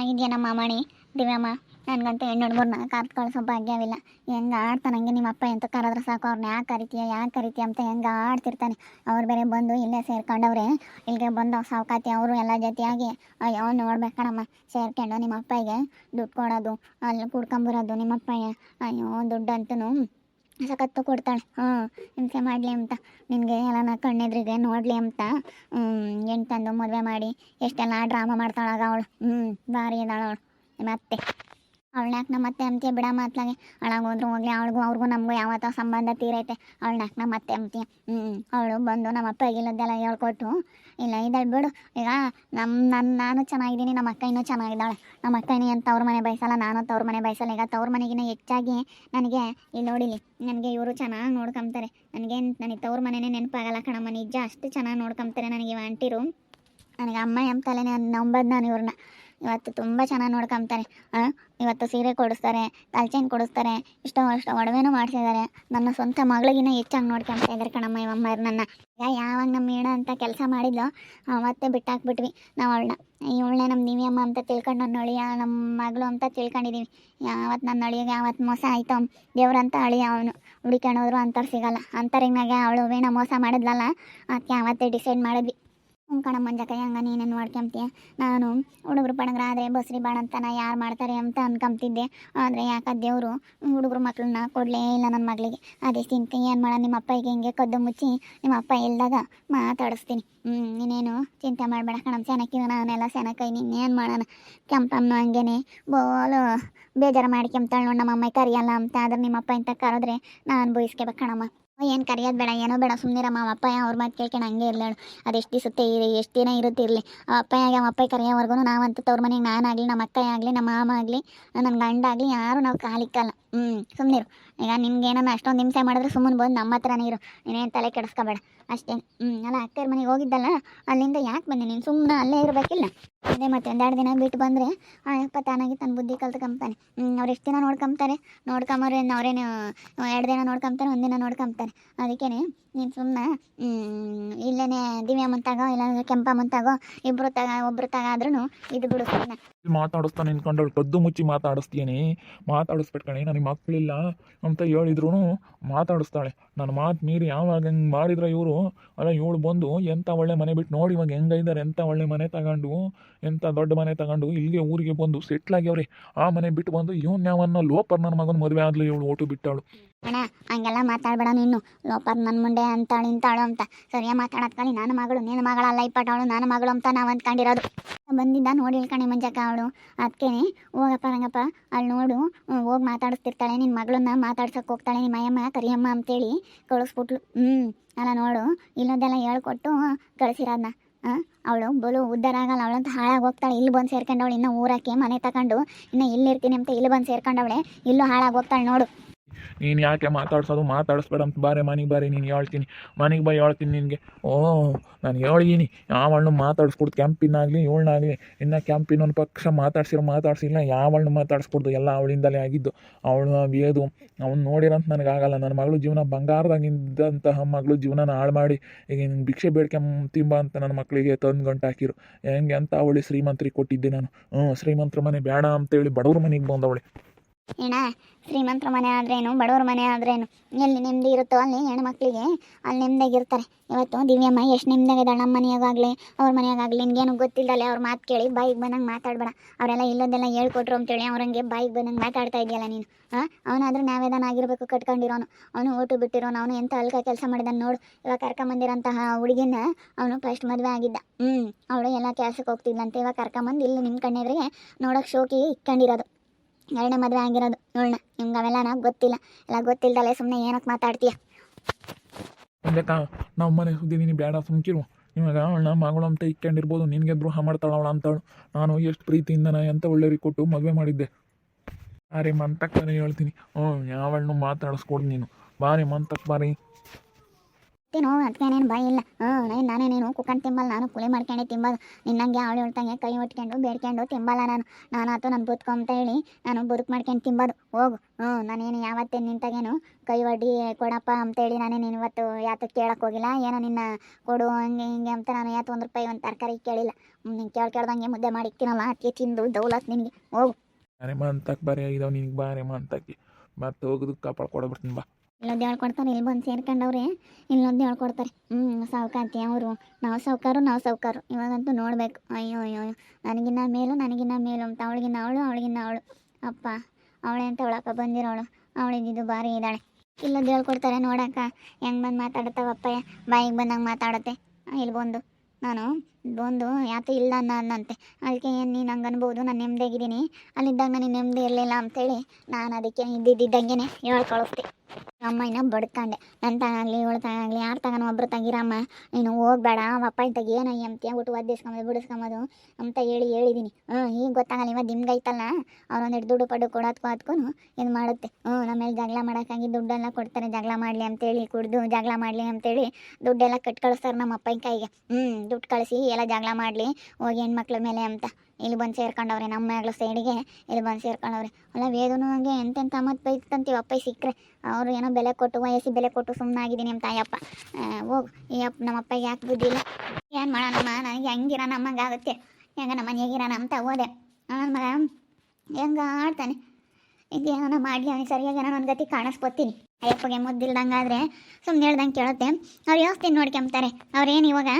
ಆಗಿದೆಯಾ ನಮ್ಮ ಮಾಮಣಿ? ದಿವ್ಯಮ್ಮ, ನನಗಂತೂ ಹೆಣ್ಣು ಹುಡುಗರ್ನ ಕರ್ದು ಕಳಿಸೋ ಭಾಗ್ಯವಿಲ್ಲ. ಹೆಂಗೆ ಆಡ್ತಾನೆ ಹಂಗೆ ನಿಮ್ಮ ಅಪ್ಪ ಎಂತ ಕರೆದ್ರೆ ಸಾಕು ಅವ್ರನ್ನ ಯಾಕೆ ಕರಿತೀಯ ಯಾಕೆ ಕರಿತೀಯ ಅಂತ ಹೆಂಗೆ ಆಡ್ತಿರ್ತಾನೆ. ಅವ್ರು ಬೇರೆ ಬಂದು ಇಲ್ಲೇ ಸೇರ್ಕೊಂಡವ್ರೆ ಇಲ್ಲಿಗೆ ಬಂದು ಸಾವುಕಾತಿ ಅವರು ಎಲ್ಲ ಜೊತೆಯಾಗಿ, ಅಯ್ಯೋ ನೋಡ್ಬೇಕಣಮ್ಮ ಸೇರ್ಕೊಂಡು ನಿಮ್ಮ ಅಪ್ಪಗೆ ದುಡ್ಡು ಕೊಡೋದು, ಅಲ್ಲಿ ಕುಡ್ಕೊಂಬರೋದು ನಿಮ್ಮ ಅಪ್ಪಯ್ಯ ಅಯ್ಯೋ ದುಡ್ಡು ಅಂತೂ ಸಖತ್ತು ಕೊಡ್ತಾಳೆ. ಹ್ಞೂ ಹಿಂಸೆ ಮಾಡಲಿ ಅಂತ. ನಿನಗೆ ಎಲ್ಲ ಕಣ್ಣೆದ್ರಿಗೆ ನೋಡಲಿ ಅಂತ. ಎಂಟು ತಂದು ಮದುವೆ ಮಾಡಿ ಎಷ್ಟೆಲ್ಲ ಡ್ರಾಮಾ ಮಾಡ್ತಾಳಾಗ ಅವಳು. ಹ್ಞೂ ಭಾರಿ ಇದ್ದಾಳೆ ಅವಳು. ನಿಮ್ಮ ಅವಳನ್ನ ನಮ್ಮ ಮತ್ತೆ ಅಂತೀಯ ಬಿಡ ಮಾತ್ಲಾಗೆ. ಹೋದ್ರು ಹೋಗ್ಲಿ, ಅವಳಿಗೂ ಅವ್ರಿಗೂ ನಮಗೂ ಯಾವತ್ತೋ ಸಂಬಂಧ ತೀರೈತೆ. ಅವಳನ್ನ ನಮ್ಮ ಮತ್ತೆ ಅಂತೀಯ. ಹ್ಞೂ ಅವಳು ಬಂದು ನಮ್ಮ ಅಪ್ಪ ಆಗಿಲ್ಲದೆಲ್ಲ ಹೇಳ್ಕೊಟ್ಟು ಇಲ್ಲ ಇದ್ದಾಳೆ ಬಿಡು. ಈಗ ನಮ್ಮ ನನ್ನ ನಾನು ಚೆನ್ನಾಗಿದ್ದೀನಿ ನಮ್ಮ ಅಕ್ಕ ಇನ್ನೂ ಚೆನ್ನಾಗಿದ್ದಾಳೆ. ನಮ್ಮ ಅಕ್ಕ ಏನು ತವ್ರ ಮನೆ ಬಯಸಲ್ಲ, ನಾನು ತವ್ರ ಮನೆ ಬಯಸಲ್ಲ. ಈಗ ತವ್ರ ಮನೆಗಿನ ಹೆಚ್ಚಾಗಿ ನನಗೆ ಇಲ್ಲಿ ನೋಡಿಲಿ ನನಗೆ ಇವರು ಚೆನ್ನಾಗಿ ನೋಡ್ಕೊಂತಾರೆ ನನಗೆ ನನಗೆ ತವ್ರ ಮನೆನೇ ನೆನಪಾಗಲ್ಲ ಕಣಮ್ಮ. ನಿಜ ಅಷ್ಟು ಚೆನ್ನಾಗಿ ನೋಡ್ಕೊಂತಾರೆ ನನಗೆ ಇವ ಆಂಟಿರು. ನನಗೆ ಅಮ್ಮ ತಲೆನೇ ನಂಬದು ನಾನು ಇವ್ರನ್ನ ಇವತ್ತು ತುಂಬ ಚೆನ್ನಾಗಿ ನೋಡ್ಕೊಂತಾರೆ ಹಾಂ ಇವತ್ತು ಸೀರೆ ಕೊಡಿಸ್ತಾರೆ ತಲ್ಚೈನ್ ಕೊಡಿಸ್ತಾರೆ, ಇಷ್ಟೋ ಅಷ್ಟು ಒಡವೆನೂ ಮಾಡಿಸಿದ್ದಾರೆ. ನನ್ನ ಸ್ವಂತ ಮಗಳಿಗಿನ್ನ ಹೆಚ್ಚಾಗಿ ನೋಡ್ಕೊಂತ ಇದ್ದಾರೆ ಕಣಮ್ಮ ಇವಮ್ಮ ನನ್ನ. ಈಗ ಯಾವಾಗ ನಮ್ಮ ಮೇಡ ಅಂತ ಕೆಲಸ ಮಾಡಿದ್ಲು, ಅವತ್ತೇ ಬಿಟ್ಟಾಕ್ಬಿಟ್ವಿ. ನಾವು ಅವಳನ್ನ ಇವಳನ್ನೇ ನಮ್ಮ ದಿವ್ಯಮ್ಮ ಅಂತ ತಿಳ್ಕೊಂಡು ನನ್ನ ಅಳಿಯ ನಮ್ಮ ಮಗಳು ಅಂತ ತಿಳ್ಕೊಂಡಿದ್ದೀವಿ ಯಾವತ್ತು ನನ್ನ ಅಳಿಯೋಗೆ ಯಾವತ್ತು ಮೋಸ ಆಯಿತು ದೇವ್ರಂತ ಅಳಿಯ ಅವನು. ಹುಡುಕೊಂಡೋದ್ರು ಅಂಥವ್ರು ಸಿಗಲ್ಲ. ಅಂತರಿಂಗಾಗೆ ಅವಳು ವೇಣ ಮೋಸ ಮಾಡಿದ್ಲಲ್ಲ ಅದಕ್ಕೆ ಯಾವತ್ತೇ ಡಿಸೈಡ್ ಮಾಡಿದ್ವಿ. ಹ್ಞೂ ಕಣ ಮಂಜಕ್ಕ ಹಂಗ ನೀನೇನು ಮಾಡ್ಕೊಂತೀಯ ನಾನು ಹುಡುಗರು ಪಡಗ್ರ ಆದರೆ ಬಸ್ರಿ ಬಾಣಂತನ ಯಾರು ಮಾಡ್ತಾರೆ ಅಂತ ಅನ್ಕೊಂತಿದ್ದೆ ಆದರೆ ಯಾಕೆ ದೇವರು ಹುಡುಗರು ಮಕ್ಕಳನ್ನ ಕೊಡಲೇ ಇಲ್ಲ ನನ್ನ ಮಗಳಿಗೆ. ಅದೇ ತಿಂತ, ಏನು ಮಾಡೋಣ ನಿಮ್ಮ ಅಪ್ಪಗೆ ಹಿಂಗೆ ಕದ್ದು ಮುಚ್ಚಿ ನಿಮ್ಮ ಅಪ್ಪ ಇಲ್ದಾಗ ಮಾತಾಡಿಸ್ತೀನಿ. ಹ್ಞೂ ನೀನೇನು ಚಿಂತೆ ಮಾಡಬೇಡ ಕಣಮ್ಮ ಸೆನಕ್ಕಿವ ನಾನೆಲ್ಲ ಸೆನಕೈ ನೀನೇನು ಮಾಡೋಣ? ಕೆಂಪಮ್ಮ ಹಂಗೇನೆ ಬೋಲು ಬೇಜಾರು ಮಾಡ್ಕೊಂತಾಳೆ ನಮ್ಮ ಅಮ್ಮ ಕರಿಯಲ್ಲ ಅಂತ, ಆದ್ರೆ ನಿಮ್ಮ ಅಪ್ಪ ಇಂತ ಕರೆದ್ರೆ ನಾನು ಬಯಸ್ಕೋಬೇಕು ಕಣಮ್ಮ. ಏನು ಕರೆಯೋದು ಬೇಡ, ಏನೋ ಬೇಡ. ಸುಮ್ಮನಿರಮ್ಮ ಅಪ್ಪ ಅವ್ರ ಮಾತು ಕೇಳ್ಕೊಂಡು ಹಂಗೆ ಇರ್ಲೇಳು ಅದೆಷ್ಟು ದಿವಸತ್ತೆ ಇರಿ, ಎಷ್ಟು ದಿನ ಇರುತ್ತೆ ಇರಲಿ. ಅಮ್ಮ ಅಪ್ಪ ಕರೆಯೋವರೆಗೂ ನಾವಂತೂ ತವ್ರ ಮನೆಗೆ ನಾನಾಗಲಿ ನಮ್ಮ ಅಕ್ಕ ಆಗಲಿ ನಮ್ಮ ಮಾಮ ಆಗಲಿ ನನ್ನ ಗಂಡ ಆಗಲಿ ಯಾರು ನಾವು ಕಾಲಿಕ್ಕಲ್ಲ ಹ್ಞೂ ಸುಮ್ಮನಿರು ಈಗ ನಿನ್ಗೇನನ್ನ ಅಷ್ಟೊಂದು ಹಿಂಸೆ ಮಾಡಿದ್ರೆ ಸುಮ್ಮನೆ ಬಂದು ನಮ್ಮ ಹತ್ರನೇ ಇರು. ನೀನೇನು ತಲೆ ಕೆಡಿಸ್ಕೋಬೇಡ. ಅಷ್ಟೇ. ಹ್ಞೂ ಅಲ್ಲ ಅಕ್ಕರ ಮನೆಗೆ ಹೋಗಿದ್ದಲ್ಲ, ಅಲ್ಲಿಂದ ಯಾಕೆ ಬಂದೆ? ನೀನು ಸುಮ್ಮನೆ ಅಲ್ಲೇ ಇರಬೇಕಿಲ್ಲ? ಅದೇ ಮತ್ತೆ ಒಂದೆರಡು ದಿನ ಬಿಟ್ಟು ಬಂದರೆ ಅಪ್ಪ ತಾನಾಗಿ ತನ್ನ ಬುದ್ಧಿ ಕಲ್ತ್ಕೊಂಬ್ತಾನೆ ಅವ್ರು ಎಷ್ಟು ದಿನ ನೋಡ್ಕೊಂಬ್ತಾರೆ? ನೋಡ್ಕೊಂಬರೇನು ಅವ್ರೇನು, ಎರಡು ದಿನ ನೋಡ್ಕೊಂಬ್ತಾರೆ ಒಂದಿನ ನೋಡ್ಕೊಂತಾರೆ ಅದಕ್ಕೇ ನೀನು ಸುಮ್ಮನೆ ಇಲ್ಲೇ ದಿವ್ಯ ಮುಂತಾಗೋ, ಇಲ್ಲ ಕೆಂಪ ಮುಂತಾಗೋ ಇಬ್ಬರು ತಗ, ಒಬ್ರು ತಗ ಆದ್ರೂ ಇದು ಬಿಡು ಸುಮ್ಮನೆ ಮಾತಾಡಿಸ್ತಾನೆ ನಿನ್ಕೊಂಡವಳು ಕದ್ದು ಮುಚ್ಚಿ ಮಾತಾಡಿಸ್ತೀನಿ ಮಾತಾಡಿಸ್ಬಿಟ್ಕಣೆ, ನನಗೆ ಮಕ್ಕಳಿಲ್ಲ ಅಂತ ಹೇಳಿದ್ರು ಮಾತಾಡಿಸ್ತಾಳೆ. ನನ್ನ ಮಾತು ಮೀರಿ ಯಾವಾಗ ಹೆಂಗೆ ಮಾಡಿದ್ರೆ ಇವರು? ಅಲ್ಲ, ಇವಳು ಬಂದು ಎಂಥ ಒಳ್ಳೆ ಮನೆ ಬಿಟ್ಟು ನೋಡಿ ಇವಾಗ ಹೆಂಗೈದಾರೆ? ಎಂಥ ಒಳ್ಳೆ ಮನೆ ತಗೊಂಡು ಎಂಥ ದೊಡ್ಡ ಮನೆ ತಗೊಂಡು ಇಲ್ಲಿಗೆ ಊರಿಗೆ ಬಂದು ಸೆಟ್ಲಾಗಿ ಆಗ್ಯವ್ರೆ? ಆ ಮನೆ ಬಿಟ್ಟು ಬಂದು ಇವನ್ ಯಾವನ್ನ ಲೋಪರ್ ನನ್ನ ಮಗನ ಮದುವೆ ಆದ್ಲು ಇವಳು ಓಟು ಬಿಟ್ಟಾಳು ಅಣ್ಣ, ಹಂಗೆಲ್ಲ ಮಾತಾಡ್ಬೇಡ ನೀನು. ಲೋಪರ್ ನನ್ನ ಮುಂದೆ ಅಂತಾಳು ಇಂತಾಳು ಅಂತ. ಸರಿಯಾಗಿ ಮಾತಾಡತ್ ಕಲಿ ನನ್ನ ಮಗಳು, ನಿನ್ನ ಮಗಳಲ್ಲ ಇಪ್ಪಟ್ಟಾಳು ನನ್ನ ಮಗಳು ಅಂತ ನಾವು ಅಂದ್ಕೊಂಡಿರೋದು. ಬಂದಿದ್ದ ನೋಡಿ ಕಣೆ ಮಂಜಕ್ಕ ಅವಳು. ಅದಕ್ಕೇನೆ ಹೋಗಪ್ಪ ರಂಗಪ್ಪ, ಅಲ್ಲಿ ನೋಡು ಹೋಗಿ ಮಾತಾಡಿಸ್ತಿರ್ತಾಳೆ ನಿನ್ನ ಮಗಳನ್ನ ಮಾತಾಡ್ಸಕ್ಕೆ ಹೋಗ್ತಾಳೆ ನಿಮ್ಮ ಅಯ್ಯಮ್ಮ, ಕರಿಯಮ್ಮ ಅಂತೇಳಿ ಕಳಿಸ್ಬಿಟ್ಲು. ಹ್ಞೂ ಅಲ್ಲ ನೋಡು, ಇಲ್ಲದೆಲ್ಲ ಹೇಳ್ಕೊಟ್ಟು ಕಳಿಸಿರೋದನ್ನ ಅವಳು ಬಲು ಉದ್ದಾರ ಆಗಲ್ಲ, ಅವಳಂತ ಹಾಳಾಗಿ ಹೋಗ್ತಾಳೆ. ಇಲ್ಲಿ ಬಂದು ಸೇರ್ಕೊಂಡವಳು, ಇನ್ನೂ ಊರಕ್ಕೆ ಮನೆ ತಗೊಂಡು ಇನ್ನೂ ಇಲ್ಲಿರ್ತೀನಿ ಅಂತ ಇಲ್ಲಿ ಬಂದು ಸೇರ್ಕೊಂಡವಳೆ, ಇಲ್ಲೂ ಹಾಳಾಗಿ ಹೋಗ್ತಾಳೆ ನೋಡು. ನೀನು ಯಾಕೆ ಮಾತಾಡ್ಸೋದು? ಮಾತಾಡಿಸ್ಬೇಡ ಅಂತ ಬಾರೆ ಮನೆಗೆ ಬಾರಿ ನೀನು ಹೇಳ್ತೀನಿ. ಮನೆಗೆ ಬೈ ಹೇಳ್ತೀನಿ ನಿನಗೆ. ಓ, ನಾನು ಹೇಳಿದ್ದೀನಿ ಯಾವಳನ್ನು ಮಾತಾಡಿಸ್ಕೊಡ್ದು ಕೆಂಪಿನಾಗಲಿ ಇವಳನ್ನಾಗಲಿ ಇನ್ನು ಕೆಂಪಿನೊಂದು ಪಕ್ಷ ಮಾತಾಡ್ಸಿರೋ ಮಾತಾಡ್ಸಿಲ್ಲ ಯಾವಳನ್ನು ಮಾತಾಡಿಸ್ಕೊಡ್ದು? ಎಲ್ಲ ಅವಳಿಂದಲೇ ಆಗಿದ್ದು. ಅವಳು ಬೇದು ಅವ್ನು ನೋಡಿರಂತ ನನಗಾಗಲ್ಲ. ನನ್ನ ಮಗಳು ಜೀವನ ಬಂಗಾರದಾಗಿದ್ದಂತಹ ಮಗಳು ಜೀವನನ ಹಾಳು ಮಾಡಿ ಈಗ ನಿನ್ನ ಭಿಕ್ಷೆ ಬೇಡ್ಕೊಂತಿಂಬ ಅಂತ ನನ್ನ ಮಕ್ಕಳಿಗೆ ತಂದು ಗಂಟು ಹಾಕಿರು ಹೆಂಗೆ ಅಂತ ಅವಳಿ ಶ್ರೀಮಂತರಿಗೆ ಕೊಟ್ಟಿದ್ದೆ ನಾನು. ಹ್ಞೂ ಶ್ರೀಮಂತರ ಮನೆ ಬೇಡ ಅಂತೇಳಿ ಬಡವ್ರ ಮನೆಗೆ ಬಂದವಳೆ. ಏನ, ಶ್ರೀಮಂತರ ಮನೆ ಆದ್ರೇನು, ಬಡವ್ರ ಮನೆ ಆದ್ರೇನು? ಎಲ್ಲಿ ನೆಮ್ಮದಿ ಇರುತ್ತೋ ಅಲ್ಲಿ ಹೆಣ್ಮಕ್ಳಿಗೆ ಅಲ್ಲಿ ನೆಮ್ಮದಿಯಾಗಿರ್ತಾರೆ ಇವತ್ತು ದಿವ್ಯಮ್ಮ ಎಷ್ಟು ನೆಮ್ಮದಿಯಾಗಿದ್ದಾಳೆ ನಮ್ಮ ಮನೆಯಾಗಾಗಲಿ, ಅವ್ರ ಮನೆಯಾಗಾಗಲಿ, ನಿನ್ಗೇನು ಗೊತ್ತಿಲ್ಲದಲ್ಲ ಅವ್ರ ಮಾತು ಕೇಳಿ ಬಾಯಿಗೆ ಬಂದಂಗೆ ಮಾತಾಡಬೇಡ. ಅವರೆಲ್ಲ ಇಲ್ಲದೆಲ್ಲ ಹೇಳ್ಕೊಟ್ರು ಅಂತೇಳಿ ಅವ್ರಂಗೆ ಬಾಯಿಗೆ ಬಂದಂಗೆ ಮಾತಾಡ್ತಾ ಇದೆಯಲ್ಲ ನೀನು. ಹಾಂ ಅವನಾದ್ರೂ ನಾವೇದಾನ ಆಗಿರಬೇಕು ಕಟ್ಕೊಂಡಿರೋನು. ಅವನು ಓಟು ಬಿಟ್ಟಿರೋನು, ಅವನು ಎಂಥ ಅಲ್ಕ ಕೆಲಸ ಮಾಡಿದಾನೆ ನೋಡು. ಇವಾಗ ಕರ್ಕೊಂಬಂದಿರೋಂತಹ ಹುಡುಗಿನ ಅವನು ಫಸ್ಟ್ ಮದುವೆ ಆಗಿದ್ದ. ಹ್ಞೂ ಅವಳು ಎಲ್ಲ ಕೆಲಸಕ್ಕೆ ಹೋಗ್ತಿದ್ಲಂತೆ. ಇವಾಗ ಕರ್ಕೊಂಬಂದು ಇಲ್ಲಿ ನಿಮ್ಮ ಕಣ್ಣೆದ್ರಿಗೆ ನೋಡೋಕೆ ಶೋಕಿಗೆ ಇಕ್ಕೊಂಡಿರೋದು. ಎರಡನೇ ಮದುವೆ ಆಗಿರೋದು. ನೋಡೋಣ ನಿಮ್ಗೆ ಅವೆಲ್ಲ ನಾವು ಗೊತ್ತಿಲ್ಲ. ಎಲ್ಲ ಗೊತ್ತಿಲ್ಲದಲ್ಲೇ ಸುಮ್ಮನೆ ಏನಕ್ಕೆ ಮಾತಾಡ್ತೀಯ? ಅಂದಕ್ಕ ನಮ್ಮ ಮನೆ ಸುದ್ದಿ ನೀನು ಬೇಡ ಸುಮ್ಕಿರು ಇವಾಗ ಅವಳನ್ನ ಮಗಳು ಅಂತ ಇಕ್ಕೊಂಡಿರ್ಬೋದು, ನಿನಗೆ ದ್ರೋಹ ಮಾಡ್ತಾಳ ಅವಳ ಅಂತವಳು. ನಾನು ಎಷ್ಟು ಪ್ರೀತಿಯಿಂದ ನಾ ಎಂತ ಒಳ್ಳೆಯವ್ರಿಗೆ ಕೊಟ್ಟು ಮದುವೆ ಮಾಡಿದ್ದೆ. ಬಾರಿ ಮಂತಕ್ಕನೇ ಹೇಳ್ತೀನಿ. ಹ್ಞೂ ಯಾವಳನ್ನು ಮಾತಾಡಿಸ್ಕೊಡು ನೀನು. ಬಾರಿ ಮಂತಕ್ಕೆ ಬಾರಿ. ಕೊಡ್ತೀನೋ ಅದಕ್ಕೇನೇನು ಭಯ ಇಲ್ಲ. ಹ್ಞೂ ನಾನೇನೇನು ಕುಕ್ಕಂಡು ತಿಂಬಲ್ಲ, ನಾನು ಕುಳಿ ಮಾಡ್ಕೊಂಡೆ ತಿಂಬಲ್ಲ. ನಿನ್ನಂಗೆ ಅವಳು ಹೇಳ್ತಂಗೆ ಕೈ ಒಟ್ಕೊಂಡು ಬೇಡ್ಕೊಂಡು ತಿಂಬಲ್ಲ ನಾನು. ನಾನು ಆತು ನಾನು ಬದುಕು ಅಂತ ಹೇಳಿ ನಾನು ಬದುಕು ಮಾಡ್ಕೊಂಡು ತಿಂಬೋದು. ಹೋಗು. ಹ್ಞೂ ನಾನೇನು ಯಾವತ್ತೇ ನಿಂತಾಗೇನು ಕೈ ಒಡ್ಡಿ, ಕೊಡಪ್ಪ ಅಂತೇಳಿ ನಾನೇನು ಇವತ್ತು ಯಾತಕ್ಕೆ ಕೇಳಕ್ಕೆ ಹೋಗಿಲ್ಲ. ಏನೋ ನಿನ್ನ ಕೊಡು, ಹಂಗೆ, ಹಿಂಗೆ ಅಂತ ನಾನು ಯಾತು ಒಂದು ರೂಪಾಯಿ, ಒಂದು ತರಕಾರಿ ಕೇಳಿಲ್ಲ. ನೀನು ಕೇಳಿ, ಕೇಳ್ದಂಗೆ ಮುದ್ದೆ ಮಾಡಿ ಇಕ್ತೀನಲ್ಲ ಅದಕ್ಕೆ ತಿಂದು ದೌಲತ್ ನಿನಗೆ. ಹೋಗು. ಬಾರೆ ಮಂತಕ್ಕೆ, ಬಾರಿ ನಿನಗೆ ಬಾರೆ ಮಂತಕ್ಕೆ. ಮತ್ತೆ ಹೋಗೋದು ಕಾಪಾಡ್ಕೊಡ್ಬಿಡ್ತೀನಿ ಬಾ. ಇಲ್ಲೊಂದು ಹೇಳ್ಕೊಡ್ತಾರೆ ಇಲ್ಲಿ ಬಂದು ಸೇರ್ಕೊಂಡವ್ರೆ, ಇಲ್ಲೊಂದು ಹೇಳ್ಕೊಡ್ತಾರೆ ಹ್ಞೂ ಸಾವುಕಾತಿ ಅವರು. ನಾವು ಸಾವುಕಾರು ನಾವು ಸಾವುಕಾರು. ಇವಾಗಂತೂ ನೋಡಬೇಕು. ಅಯ್ಯೋ ಅಯ್ಯೋ ನನಗಿನ್ನ ಮೇಲು ನನಗಿನ್ನ ಮೇಲು ಅಂತ. ಅವಳಿಗಿನ್ನ ಅವಳು ಅವಳಿಗಿನ್ನ ಅವಳು. ಅಪ್ಪ, ಅವಳೆ ಅಂತ ಅವಳಪ್ಪ ಬಂದಿರೋಳು. ಅವಳಿದ್ದು ಭಾರಿ ಇದ್ದಾಳೆ. ಇಲ್ಲೊಂದು ಹೇಳ್ಕೊಡ್ತಾರೆ ನೋಡಕ್ಕ. ಹೆಂಗೆ ಬಂದು ಮಾತಾಡುತ್ತವಪ್ಪ ಬಾಯಿಗೆ ಬಂದಂಗೆ ಮಾತಾಡುತ್ತೆ. ಇಲ್ಲಿ ಬಂದು. ನಾನು ಬಂದು, ಯಾತು ಇಲ್ಲ ನನ್ನಂತೆ. ಅದಕ್ಕೆ ಏನು ನೀನು ಹಂಗೆ ಅನ್ಬೋದು? ನಾನು ನೆಮ್ಮದಿಯಾಗಿದ್ದೀನಿ ಅಲ್ಲಿದ್ದಾಗ ನನಗೆ ನೆಮ್ಮದಿ ಇರಲಿಲ್ಲ ಅಂತೇಳಿ ನಾನು ಅದಕ್ಕೆ ಇದ್ದಿದ್ದಂಗೆನೆ ಹೇಳಿ ಕಳಿಸ್ದೆ ಅಮ್ಮ ಇನ್ನ ಬಡ್ಕಂಡೆ. ನನ್ನ ತಗಾಗಲಿ, ಇವಳು ತಗಾಗಲಿ, ಯಾರು ತಗನೋ ಒಬ್ರು ತಗಿರಮ್ಮ ನೀನು ಹೋಗ್ಬೇಡ ಅಪ್ಪ ಇದ್ದಾಗ ಏನೋ ಎಂತಿ ಊಟ ಒದ್ದಿಸ್ಕೊಂಬೋದು, ಬಿಡಿಸ್ಕೊಂಬೋದು ಅಂತ ಹೇಳಿ ಹೇಳಿದ್ದೀನಿ ಹ್ಞೂ ಈಗ ಗೊತ್ತಾಗಲ್ಲ ಇವಾಗ ನಿಮ್ಗೆ ಐತಲ್ಲ? ಅವ್ರೊಂದಿಟ್ಟು ದುಡ್ಡು ಪಡ್ಡು ಕೊಡೋದ್ಕೂ ಅದಕ್ಕೂ ಇದು ಮಾಡುತ್ತೆ. ಹ್ಞೂ ನಮ್ಮ ಮೇಲೆ ಜಗಳ ಮಾಡೋಕ್ಕಾಗಿ ದುಡ್ಡೆಲ್ಲ ಕೊಡ್ತಾರೆ, ಜಗಳ ಮಾಡಲಿ ಅಂತೇಳಿ ಕುಡ್ದು ಜಗಳ ಮಾಡಲಿ ಅಂತೇಳಿ ದುಡ್ಡೆಲ್ಲ ಕಟ್ ಕಳಿಸ್ತಾರೆ ನಮ್ಮ ಅಪ್ಪನ ಕೈಗೆ. ಹ್ಞೂ ದುಡ್ಡು ಕಳಿಸಿ ಎಲ್ಲ ಜಗಳ ಮಾಡಲಿ, ಹೋಗಿ ಹೆಣ್ಮಕ್ಳ ಮೇಲೆ ಅಂತ. ಇಲ್ಲಿ ಬಂದು ಸೇರ್ಕೊಂಡವ್ರೆ, ನಮ್ಮ ಮಗಳ ಸೈಡಿಗೆ ಇಲ್ಲಿ ಬಂದು ಸೇರ್ಕೊಂಡವ್ರೆ. ಅಲ್ಲ, ವೇದನು ಹಂಗೆ ಎಂತೆಂಥ ಮತ್ತು ಬೈತಂತೀವಿ ಅಪ್ಪ ಸಿಕ್ಕರೆ. ಅವರು ಏನೋ ಬೆಲೆ ಕೊಟ್ಟು ವಯಸ್ಸಿ ಬೆಲೆ ಕೊಟ್ಟು ಸುಮ್ಮನೆ ಆಗಿದ್ದೀನಿ ನಮ್ಮ ತಾಯಪ್ಪ ಹೋಗು. ಈ ಅಪ್ಪ, ನಮ್ಮ ಅಪ್ಪಗೆ ಯಾಕೆ ಬುದ್ಧಿಲ್ಲ ಏನು ಮಾಡೋಣಮ್ಮ ನನಗೆ ಹೆಂಗಿರ ನಮ್ಮಂಗೆ ಆಗುತ್ತೆ. ಹೆಂಗ ನಮ್ಮ ಮನೆಯಾಗಿರೋಣ ಅಂತ ಹೋದೆ. ಮಗ, ಹೆಂಗ ಆಡ್ತಾನೆ. ಇದೇನೋ ಮಾಡಲಿ ಅವನಿಗೆ ಸರಿಯಾಗಿ ಏನೋ ನನ್ನ ಗತಿ ಕಾಣಿಸ್ಕೊತೀನಿ. ಅಯ್ಯಪ್ಪಗೆ ಮುದ್ದಿಲ್ದಂಗಾದ್ರೆ ಸುಮ್ಮನೆ ಹೇಳ್ದಂಗೆ ಕೇಳುತ್ತೆ. ಅವ್ರು ಯೋಸ್ತೀನಿ ನೋಡ್ಕೊಂತಾರೆ ಅವ್ರೇನು ಇವಾಗ?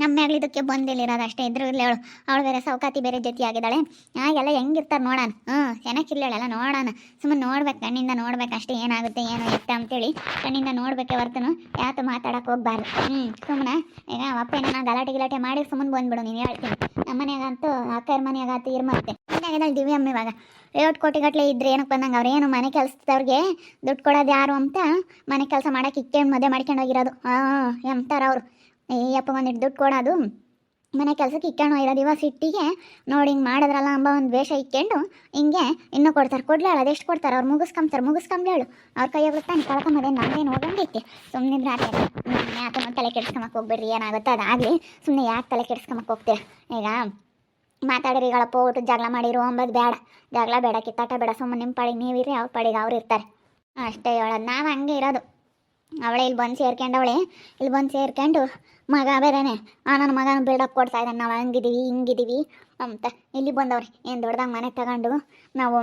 ನಮ್ಮ ಮ್ಯಾಗ್ಲಿದ್ದಕ್ಕೆ ಬಂದಿಲ್ಲಿರೋದು ಅಷ್ಟೇ. ಇದ್ರೂ ಇರಲಿ ಅವಳು. ಅವಳು ಬೇರೆ ಸೌಕಾತಿ ಬೇರೆ ಜೊತೆ ಆಗಿದ್ದಾಳೆ. ಆಗೆಲ್ಲ ಹೆಂಗಿರ್ತಾರೆ ನೋಡೋಣ. ಹ್ಞೂ ಚೆನ್ನಾಗಿರ್ಲಿಲ್ಲ ನೋಡೋಣ. ಸುಮ್ಮನೆ ನೋಡ್ಬೇಕು, ಕಣ್ಣಿಂದ ನೋಡ್ಬೇಕು ಅಷ್ಟೇ ಏನಾಗುತ್ತೆ, ಏನು ಎತ್ತ ಅಂತೇಳಿ. ಕಣ್ಣಿಂದ ನೋಡ್ಬೇಕೆ ಹೊರ್ತನು ಯಾತು ಮಾತಾಡಕ್ಕೆ ಹೋಗ್ಬಾರ್ದು. ಹ್ಞೂ ಸುಮ್ಮನೆ ಈಗ ಅಪ್ಪ ಏನೋ ಗಲಾಟೆ ಗಿಲಾಟೆ ಮಾಡಿ ಸುಮ್ಮನೆ ಬಂದ್ಬಿಡು, ನೀನು ಹೇಳ್ತೀನಿ. ನಮ್ಮ ಮನೆಯಾಗಂತೂ ಅಕ್ಕರ ಮನೆಯಾಗಂತೂ ಇರ್ಮತ್ತೆ. ಮನೆಯಾಗದಲ್ಲಿ ದಿವ್ಯಮ್ಮ ಇವಾಗ. ಏಳು ಕೋಟಿ ಗಟ್ಟಲೆ ಇದ್ರೆ ಏನಕ್ಕೆ ಬಂದಂಗೆ? ಅವ್ರು ಏನು ಮನೆ ಕೆಲಸದವ್ರಿಗೆ ದುಡ್ಡು ಕೊಡೋದು ಯಾರು ಅಂತ ಮನೆ ಕೆಲಸ ಮಾಡೋಕೆ ಇಕ್ಕೇನು ಮದುವೆ ಮಾಡ್ಕೊಂಡು ಹೋಗಿರೋದು. ಹಾಂ, ಎಂತಾರ ಅವರು. ಅಪ್ಪ ಒಂದಿಟ್ಟು ದುಡ್ಡು ಕೊಡೋದು. ಮನೆ ಕೆಲಸಕ್ಕೆ ಇಟ್ಕೊಂಡು ಇರೋ ದಿವಸ ಇಟ್ಟಿಗೆ ನೋಡಿ ಹಿಂಗೆ ಮಾಡಿದ್ರಲ್ಲ ಅಂಬ ಒಂದು ವೇಷ ಇಟ್ಕೊಂಡು ಹಿಂಗೆ ಇನ್ನೂ ಕೊಡ್ತಾರೆ. ಕೊಡ್ಲೇ ಹೇಳು ಅದೆಷ್ಟು ಕೊಡ್ತಾರೆ? ಅವ್ರು ಮುಗಿಸ್ಕೊಂಬ್ತಾರೆ. ಮುಗಿಸ್ಕೊಂಬ ಹೇಳು. ಅವ್ರ ಕೈ ಹೋಗ್ತಾನೆ ಕಳ್ಕೊಂಬದೆ ನಮ್ದೇನು ಹೋಗಂಗೈತಿ ಸುಮ್ಮನೆ ಆಟ ಯಾಕೆ ತಲೆ ಕೆಡ್ಸ್ಕೊಂಬಕ್ಕೆ ಹೋಗ್ಬೇಡ್ರಿ. ಏನಾಗುತ್ತೆ ಅದಾಗಲಿ. ಸುಮ್ಮನೆ ಯಾಕೆ ತಲೆ ಕೆಡ್ಸ್ಕೊಂಬಕ್ಕೆ ಹೋಗ್ತೀರ ಈಗ ಮಾತಾಡಿರಿ ಗಳಪ್ಪ ಊಟ ಜಗಳ ಮಾಡಿರು ಅಂಬದು ಬೇಡ ಜಗಳ ಬೇಡ, ಕಿತ್ತಾಟ ಬೇಡ. ಸುಮ್ಮನೆ ನಿಮ್ಮ ಪಾಡಿಗೆ ನೀವಿರಿ ಅವ್ರ ಪಾಡಿಗೆ ಅವ್ರು ಇರ್ತಾರೆ. ಅಷ್ಟೇ ಹೇಳೋದು. ನಾವು ಹಂಗೆ ಇರೋದು. ಅವಳೆ ಇಲ್ಲಿ ಬಂದು ಸೇರ್ಕೊಂಡವಳೆ ಇಲ್ಲಿ ಬಂದು ಸೇರ್ಕೊಂಡು ಮಗ ಬೇರೆನೆ. ಆ, ನನ್ನ ಮಗನ ಬಿಲ್ಡಪ್ ಕೊಡ್ತಾ ಇದ್ದಾನೆ. ನಾವು ಹಂಗಿದ್ದೀವಿ ಹಿಂಗಿದ್ದೀವಿ ಅಂತ. ಇಲ್ಲಿ ಬಂದವ್ರೆ, ಏನು ದೊಡ್ಡದಾಗ ಮನೆ ತಗೊಂಡು ನಾವು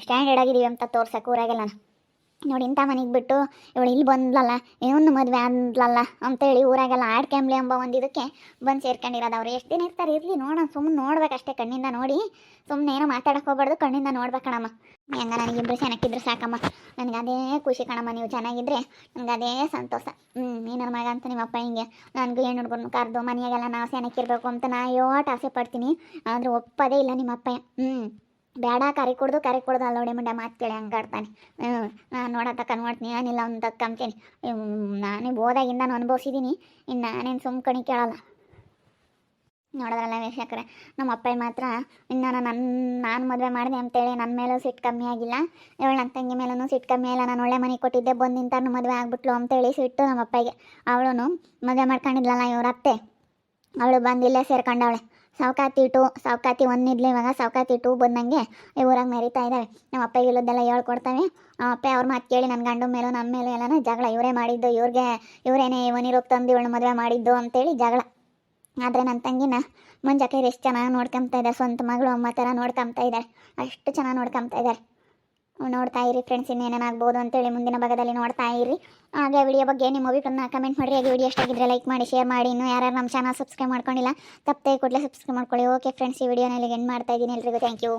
ಸ್ಟ್ಯಾಂಡರ್ಡ್ ಆಗಿದ್ದೀವಿ ಅಂತ ತೋರ್ಸಕ್ಕೆ ಊರಾಗೆಲ್ಲ ನೋಡಿ ಇಂಥ ಮನೆಗೆ ಬಿಟ್ಟು ಇವಳು ಇಲ್ಲಿ ಬಂದ್ಲಲ್ಲ ಇವನು ಮದುವೆ ಅಂದ್ಲಲ್ಲ ಅಂತೇಳಿ ಊರಾಗೆಲ್ಲ ಆಡ್ಕೆಂಬ್ಲಿ ಎಂಬ ಒಂದು ಇದಕ್ಕೆ ಬಂದು ಸೇರ್ಕೊಂಡಿರೋದು ಅವ್ರು. ಎಷ್ಟು ದಿನ ಇರ್ತಾರೆ? ಇರಲಿ ನೋಡೋಣ ಸುಮ್ಮನೆ ನೋಡ್ಬೇಕಷ್ಟೇ ಕಣ್ಣಿಂದ ನೋಡಿ. ಸುಮ್ಮನೆ ಏನೋ ಮಾತಾಡಕ್ಕೆ ಹೋಗ್ಬಾರ್ದು, ಕಣ್ಣಿಂದ ನೋಡ್ಬೇಕಣಮ್ಮ ಹೆಂಗ ನನಗಿಬ್ರು ಚೆನ್ನಾಗಿದ್ರು ಸಾಕಮ್ಮ. ನನಗೆ ಅದೇ ಖುಷಿ ಕಣಮ್ಮ, ನೀವು ಚೆನ್ನಾಗಿದ್ರೆ ನನಗೆ ಅದೇ ಸಂತೋಷ. ಹ್ಞೂ ನನ್ನ ಮಗ ಅಂತ ನಿಮ್ಮಪ್ಪ ಹಿಂಗೆ, ನನಗೂ ಏನು ಹುಡುಗರನ್ನು ಕರೆದು ಮನೆಯಾಗೆಲ್ಲ ನಾವು ಚೆನ್ನಾಗಿರ್ಬೇಕು ಅಂತ ನಾ ಯೋಟ್ ಆಸೆ ಪಡ್ತೀನಿ. ಆದರೂ ಒಪ್ಪದೇ ಇಲ್ಲ ನಿಮ್ಮ ಅಪ್ಪ ಹ್ಞೂ ಬೇಡ, ಕರಿ ಕುಡ್ದು ಕರಿ ಕುಡ್ದು ನೋಡಿ ಮಂಡ್ಯ ಮಾತು ಕೇಳಿ ಹಂಗಾಡ್ತಾನೆ ಹ್ಞೂ ನಾನು ನೋಡತ್ತಕ್ಕ ನೋಡ್ತೀನಿ ಏನಿಲ್ಲ ಅಂತ ತಕ್ಕಂತೀನಿ ನಾನೇ ಹೋದಾಗಿಂದ ನಾನು ಅನುಭವಿಸಿದ್ದೀನಿ ಇನ್ನು ನಾನೇನು ಸುಮ್ ಕಣಿ ಕೇಳಲ್ಲ. ನೋಡಿದ್ರಲ್ಲ ವೀಕ್ಷಕರೇ ನಮ್ಮ ಅಪ್ಪ ಮಾತ್ರ, ಇನ್ನು ನನ್ನ ನಾನು ಮದುವೆ ಮಾಡಿದೆ ಅಂತೇಳಿ ನನ್ನ ಮೇಲೂ ಸಿಟ್ಟು ಕಮ್ಮಿ ಆಗಿಲ್ಲ. ಇವಳು ನನ್ನ ತಂಗಿ ಮೇಲೂ ಸಿಟ್ಟು ಕಮ್ಮಿ ಇಲ್ಲ, ನಾನು ಒಳ್ಳೆ ಮನೆ ಕೊಟ್ಟಿದ್ದೆ, ಬಂದು ನಿಂತಾನು ಮದುವೆ ಆಗ್ಬಿಟ್ಲು ಅಂತೇಳಿ ಸಿಟ್ಟು ನಮ್ಮ ಅಪ್ಪಗೆ ಅವಳು ಮದುವೆ ಮಾಡ್ಕೊಂಡಿದ್ಲಲ್ಲ ಇವ್ರ ಅತ್ತೆ. ಅವಳು ಬಂದು ಇಲ್ಲೇ ಸೇರ್ಕೊಂಡವಳೆ. ಸಾವ್ಕಾತಿ ಟು, ಸಾವ್ಕಾತಿ ಒಂದಿದ್ಲು ಇವಾಗ, ಸಾವ್ಕಾತಿ ಟು ಬಂದಂಗೆ ಈ ಊರಾಗ ಮೆರಿತಾ ಇದ್ದಾವೆ ನಮ್ಮ ಅಪ್ಪ ಇಲ್ಲದೆಲ್ಲ ಹೇಳ್ಕೊಡ್ತಾವೆ. ಅಪ್ಪ ಅವ್ರ ಮಾತು ಕೇಳಿ ನನ್ನ ಗಂಡು ಮೇಲೂ ನಮ್ಮ ಮೇಲೂ ಎಲ್ಲನೂ ಜಗಳ. ಇವರೇ ಮಾಡಿದ್ದು, ಇವ್ರಿಗೆ, ಇವರೇನೇ ಇವನಿರೋಗಿ ತಂದು ಇವಳು ಮದುವೆ ಮಾಡಿದ್ದು ಅಂತೇಳಿ ಜಗಳ. ಆದರೆ ನನ್ನ ತಂಗಿನ ಮುಂಜಾಕೆ ಎಷ್ಟು ಚೆನ್ನಾಗಿ ನೋಡ್ಕೊಂತ ಇದ್ದಾರೆ ಸ್ವಂತ ಮಗಳು ಅಮ್ಮ ಥರ ನೋಡ್ಕೊಂತ ಇದ್ದಾರೆ ಅಷ್ಟು ಚೆನ್ನಾಗಿ ನೋಡ್ಕೊಂತ ಇದ್ದಾರೆ ನೋಡ್ತಾ ಇರಿ ಫ್ರೆಂಡ್ಸ್ ಇನ್ನೇನಾಗ್ಬೋದು ಅಂತೇಳಿ ಮುಂದಿನ ಭಾಗದಲ್ಲಿ ನೋಡ್ತಾ ಇರಿ. ಹಾಗೆ ವಿಡಿಯೋ ಬಗ್ಗೆ ನಿಮ್ಮ ಅಭಿಪ್ರಾಯನ ಕಮೆಂಟ್ ಮಾಡಿ ಹಾಗೆ ವಿಡಿಯೋ ಎಷ್ಟಾಗಿದ್ರೆ ಲೈಕ್ ಮಾಡಿ ಶೇರ್ ಮಾಡಿ. ಇನ್ನೂ ಯಾರ್ಯಾರು ನಮ್ಮ ಚಾನಲ್ ಸಬ್ಸ್ಕ್ರೈಬ್ ಮಾಡ್ಕೊಂಡಿಲ್ಲ, ತಪ್ಪದೆ ಕೂಡಲೇ ಸಬ್ಸ್ಕ್ರೈಬ್ ಮಾಡ್ಕೊಳ್ಳಿ. ಓಕೆ ಫ್ರೆಂಡ್ಸ್ ಈ ವಿಡಿಯೋನಲ್ಲಿ ಎಂಡ್ ಮಾಡ್ತಾ ಇದ್ದೀನಿ ಎಲ್ರಿಗೂ. Thank you